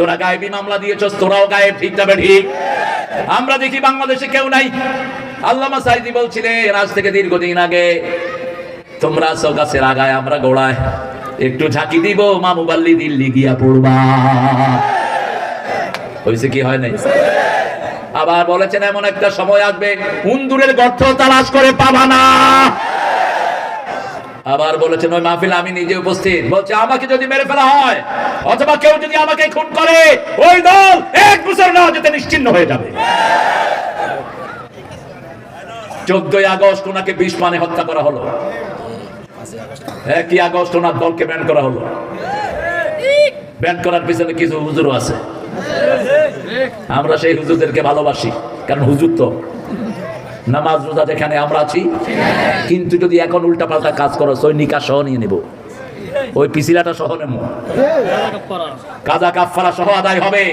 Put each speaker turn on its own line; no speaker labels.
তোরা গায়েবী মামলা দিয়েছস, তোরাও গায়েব, ঠিক যাবে ঠিক? আমরা দেখি বাংলাদেশে কেউ নাই। আল্লামা সাইদি বলছিলেন, আজ থেকে দীর্ঘদিন আগে তোমরা গাছের আগায়, আমরা গোড়ায়। একটু ঝাঁকি দিব, মামু বাল্লি দিল্লি গিয়া পড়বা। হয়েছে কি, হয় নাই? আবার বলেছেন, এমন একটা সময় আসবে, উন্দুরের গর্ত তালাশ করে পাবা না। আবার বলেছেন, ওই মাহফিলে আমি নিজে উপস্থিত। বলছে, আমাকে যদি মেরে ফেলা হয়, অথবা কেউ যদি আমাকে খুন করে, ওই দল এক বছর না যেতে নিশ্চিন্ন হয়ে যাবে। চোদ্দই আগস্ট ওনাকে বিষ মানে হত্যা করা হলো। একই আগস্ট ওনার দলকে ব্যান করা হলো। ব্যান করার পিছনে কিছু হুজুরও আছে। আমরা সেই হুজুরদেরকে ভালোবাসি, কারণ হুজুর তো। নামাজ রোজা যেখানে আমরা আছি। কিন্তু যদি এখন উল্টাপাল্টা কাজ করো ওই নিকা সহ নিয়ে নেব। ওই পিছিলাটা সহ নেব। কাজা কাফারা সহ আদায় হবে।